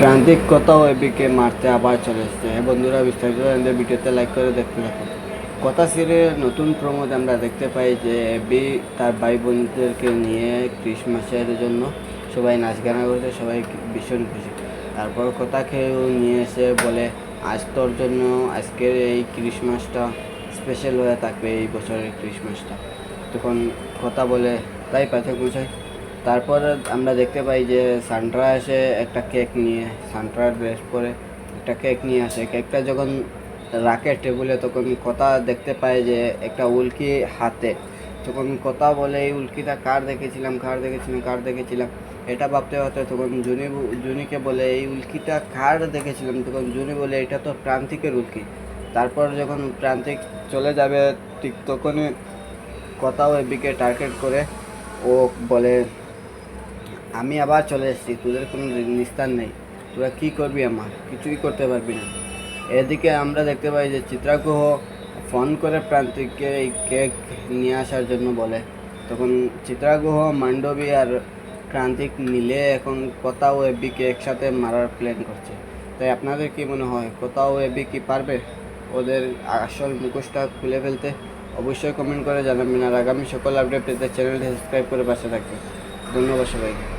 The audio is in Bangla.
প্রান্তিক কোথাও এবিকে মারতে আবার চলে এসছে। হ্যাঁ বন্ধুরা, বিস্তারিত জানতে ভিডিওতে লাইক করে দেখতে থাকুন। কথা সিরিয়ালের নতুন প্রমোদ আমরা দেখতে পাই যে এবি তার ভাই বোনদেরকে নিয়ে ক্রিসমাসের জন্য সবাই নাচ গানা করছে, সবাই ভীষণ খুশি। তারপর কথা খেয়েও নিয়ে এসে বলে, আজ তোর জন্য আজকের এই ক্রিসমাসটা স্পেশাল হয়ে থাকবে, এই বছরের ক্রিসমাসটা। তখন কথা বলে, তাই পাথর গুছাই তারপর আমরা দেখতে পাই যে সান্ট্রা এসে একটা কেক নিয়ে, সান্ট্রার ড্রেস পরে একটা কেক নিয়ে আসে। কেকটা যখন রাখে টেবিলে তখন কথা দেখতে পায় যে একটা উল্কি হাতে। তখন কথা বলে, এই উল্কিটা কার দেখেছিলাম কার দেখেছিলাম কার দেখেছিলাম? এটা ভাবতে ভাবতে তখন জুনি জুনিকে বলে, এই উল্কিটা কার দেখেছিলাম? তখন জুনি বলে, এটা তো প্রান্তিকের উল্কি। তারপর যখন প্রান্তিক চলে যাবে, ঠিক তখনই কথাও এবিকে টার্গেট করে ও বলে আমি আবার চলে এসেছি, তোদের কোনো নিস্তার নেই। তোরা কী করবি আমার? কিছুই করতে পারবি না। এদিকে আমরা দেখতে পাই যে চিত্রাগ্রহ ফোন করে প্রান্তিককে এই কেক নিয়ে আসার জন্য বলে। তখন চিত্রাগ্রহ, মান্ডবী আর প্রান্তিক মিলে এখন কোথাও এবিকে একসাথে মারার প্ল্যান করছে। তাই আপনাদের কি মনে হয়, কোথাও এবি কি পারবে ওদের আসল মুখোশটা খুলে ফেলতে? অবশ্যই কমেন্ট করে জানাবেন। আর আগামী সকল আপডেট পেতে চ্যানেলটি সাবস্ক্রাইব করে পাশে থাকবেন। ধন্যবাদ সবাইকে।